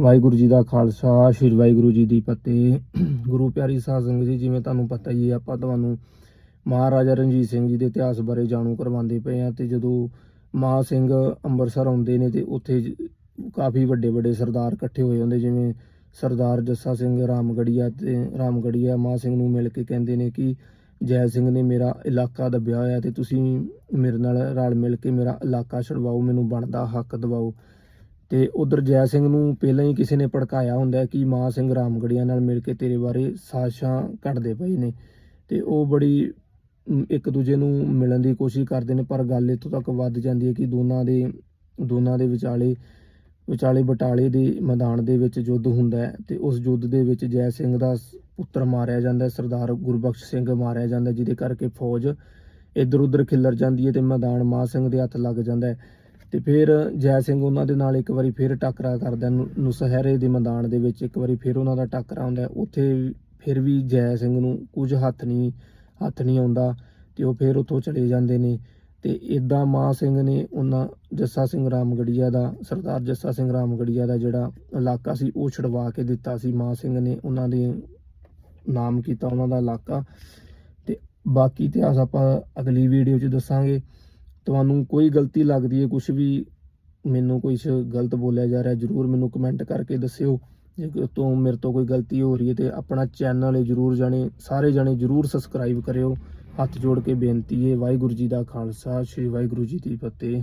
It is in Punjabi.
ਵਾਹਿਗੁਰੂ ਜੀ ਦਾ ਖਾਲਸਾ, ਸ੍ਰੀ ਵਾਹਿਗੁਰੂ ਜੀ ਦੀ ਫਤਿਹ। ਗੁਰੂ ਪਿਆਰੀ ਸਾਧ ਸੰਗਤ ਜੀ, ਜਿਵੇਂ ਤੁਹਾਨੂੰ ਪਤਾ ਹੀ ਹੈ, ਆਪਾਂ ਤੁਹਾਨੂੰ ਮਹਾਰਾਜਾ ਰਣਜੀਤ ਸਿੰਘ ਜੀ ਦੇ ਇਤਿਹਾਸ ਬਾਰੇ ਜਾਣੂ ਕਰਵਾਉਂਦੇ ਪਏ ਆ ਤੇ ਜਦੋਂ ਮਹਾ ਸਿੰਘ ਅੰਮ੍ਰਿਤਸਰ ਆਉਂਦੇ ਨੇ ਤੇ ਉੱਥੇ ਕਾਫੀ ਵੱਡੇ ਵੱਡੇ ਸਰਦਾਰ ਇਕੱਠੇ ਹੋਏ ਹੁੰਦੇ, ਜਿਵੇਂ ਸਰਦਾਰ ਜੱਸਾ ਸਿੰਘ ਰਾਮਗੜੀਆ ਤੇ ਰਾਮਗੜੀਆ ਮਹਾ ਸਿੰਘ ਨੂੰ ਮਿਲ ਕੇ ਕਹਿੰਦੇ ਨੇ ਕਿ ਜੈ ਸਿੰਘ ਨੇ ਮੇਰਾ ਇਲਾਕਾ ਦੱਬਿਆ ਹੋਇਆ ਤੇ ਤੁਸੀਂ ਮੇਰੇ ਨਾਲ ਰਲ ਮਿਲ ਕੇ ਮੇਰਾ ਇਲਾਕਾ ਛਡਵਾਓ, ਮੈਨੂੰ ਬਣਦਾ ਹੱਕ ਦਿਵਾਓ। ਤੇ ਉਧਰ ਜੈ ਸਿੰਘ ਨੂੰ ਪਹਿਲਾਂ ਹੀ ਕਿਸੇ ਨੇ ਭੜਕਾਇਆ ਹੁੰਦਾ ਕਿ ਮਾਂ ਸਿੰਘ ਰਾਮਗੜੀਆਂ ਨਾਲ ਮਿਲ ਕੇ ਤੇਰੇ ਬਾਰੇ ਸਾਸ਼ਾਂ ਘੜਦੇ ਪਏ ਨੇ ਤੇ ਉਹ ਬੜੀ ਇੱਕ ਦੂਜੇ ਨੂੰ ਮਿਲਣ ਦੀ ਕੋਸ਼ਿਸ਼ ਕਰਦੇ ਨੇ, ਪਰ ਗੱਲ ਇੱਥੋਂ ਤੱਕ ਵੱਧ ਜਾਂਦੀ ਹੈ ਕਿ ਦੋਨਾਂ ਦੇ ਦੋਨਾਂ ਦੇ ਵਿਚਾਲੇ ਵਿਚਾਲੇ ਬਟਾਲੇ ਦੇ ਮੈਦਾਨ ਦੇ ਵਿੱਚ ਯੁੱਧ ਹੁੰਦਾ ਹੈ ਤੇ ਉਸ ਯੁੱਧ ਦੇ ਵਿੱਚ ਜੈ ਸਿੰਘ ਦਾ ਪੁੱਤਰ ਮਾਰਿਆ ਜਾਂਦਾ ਹੈ, ਸਰਦਾਰ ਗੁਰਬਖਸ਼ ਸਿੰਘ ਮਾਰਿਆ ਜਾਂਦਾ ਜਿਹਦੇ ਕਰਕੇ ਫੌਜ ਇੱਧਰ ਉੱਧਰ ਖਿੱਲਰ ਜਾਂਦੀ ਹੈ ਤੇ ਮੈਦਾਨ ਮਾਂ ਸਿੰਘ ਦੇ ਹੱਥ ਲੱਗ ਜਾਂਦਾ ਹੈ। ਤੇ ਫਿਰ ਜੈ ਸਿੰਘ ਉਹਨਾਂ ਦੇ ਨਾਲ ਇੱਕ ਵਾਰੀ ਫਿਰ ਟੱਕਰਾ ਕਰਦਾ ਨੁਸਹਿਰੇ ਦੇ ਮੈਦਾਨ ਦੇ ਵਿੱਚ, ਇੱਕ ਵਾਰੀ ਫਿਰ ਉਹਨਾਂ ਦਾ ਟੱਕਰਾ ਹੁੰਦਾ, ਉੱਥੇ ਫਿਰ ਵੀ ਜੈ ਸਿੰਘ ਨੂੰ ਕੁਝ ਹੱਥ ਨਹੀਂ ਹੱਥ ਨਹੀਂ ਆਉਂਦਾ ਤੇ ਉਹ ਫਿਰ ਉੱਥੋਂ ਚਲੇ ਜਾਂਦੇ ਨੇ ਤੇ ਇਦਾਂ ਮਾਂ ਸਿੰਘ ਨੇ ਉਹਨਾਂ ਜੱਸਾ ਸਿੰਘ ਰਾਮਗੜੀਆ ਦਾ, ਸਰਦਾਰ ਜੱਸਾ ਸਿੰਘ ਰਾਮਗੜੀਆ ਦਾ ਜਿਹੜਾ ਇਲਾਕਾ ਸੀ, ਉਹ ਛਡਵਾ ਕੇ ਦਿੱਤਾ ਸੀ ਮਾਂ ਸਿੰਘ ਨੇ, ਉਹਨਾਂ ਦੇ ਨਾਮ ਕੀਤਾ ਉਹਨਾਂ ਦਾ ਇਲਾਕਾ ਤੇ ਬਾਕੀ ਇਤਿਹਾਸ ਆਪਾਂ ਅਗਲੀ ਵੀਡੀਓ 'ਚ ਦੱਸਾਂਗੇ। ਤੁਹਾਨੂੰ ਕੋਈ ਗਲਤੀ ਲੱਗਦੀ ਹੈ ਕੁਝ ਵੀ ਮੈਨੂੰ ਕੁਝ ਗਲਤ ਬੋਲਿਆ ਜਾ ਰਿਹਾ, ਜਰੂਰ ਮੈਨੂੰ ਕਮੈਂਟ ਕਰਕੇ ਦੱਸਿਓ। ਜੇ ਤੋਂ ਮੇਰੇ ਤੋਂ ਕੋਈ ਗਲਤੀ ਹੋ ਰਹੀ ਹੈ ਤੇ ਆਪਣਾ ਚੈਨਲ ਹੈ, ਜਰੂਰ ਜਾਣੇ, ਸਾਰੇ ਜਾਣੇ ਜਰੂਰ ਸਬਸਕ੍ਰਾਈਬ ਕਰਿਓ। ਹੱਥ ਜੋੜ ਕੇ ਬੇਨਤੀ ਹੈ, ਵਾਹਿਗੁਰੂ ਜੀ ਦਾ ਖਾਲਸਾ, ਸ੍ਰੀ ਵਾਹਿਗੁਰੂ ਜੀ ਦੀ ਫਤਿਹ।